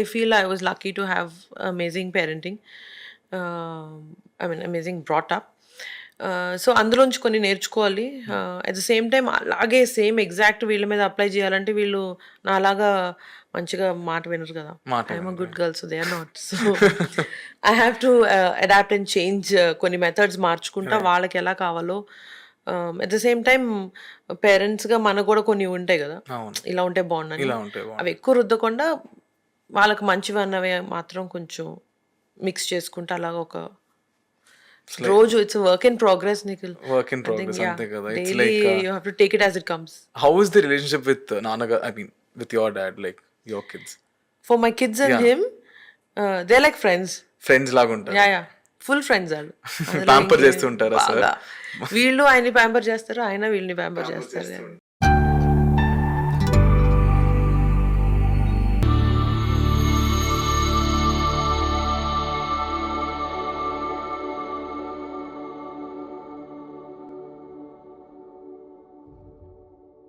I feel I was lucky to have amazing parenting. Um I mean, amazing brought up. So అందులోంచి కొన్ని నేర్చుకోవాలి. At the same time అలాగే same exact వీళ్ళ మీద apply చేయాలంటే వీళ్ళు నాలాగా మంచిగా మాట వినరు కదా. I'm good girls they are not so I have to adapt and change కొన్ని మెథడ్స్ మార్చుకుంటా వాళ్ళకి ఎలా కావాలో. అట్ ద సేమ్ టైం పేరెంట్స్గా మనకు కూడా కొన్ని ఉంటాయి కదా. ఇలా ఉంటే బాగుండని. ఇలా ఉంటే బాగుండు. అవి ఎక్కువ రుద్దకుండా వాళ్ళకి మంచివి అన్నవి మాత్రం కొంచెం మిక్స్ చేసుకుంటా అలాగా ఒక రోజు it's work in progress Nikhil work in progress అంతే కదా. It's like you have to take it as it comes how is the relationship with నాన్నగారు I mean with your dad like your kids for my kids and him they like friends friends లాగా ఉంటారు. Yeah yeah full friends వాళ్ళు ఇంకే చేస్తుంటారా. వీళ్ళు ఆయన్ని pamper చేస్తారు ఆయన వీళ్ళని ప్యాంపర్ చేస్తారు.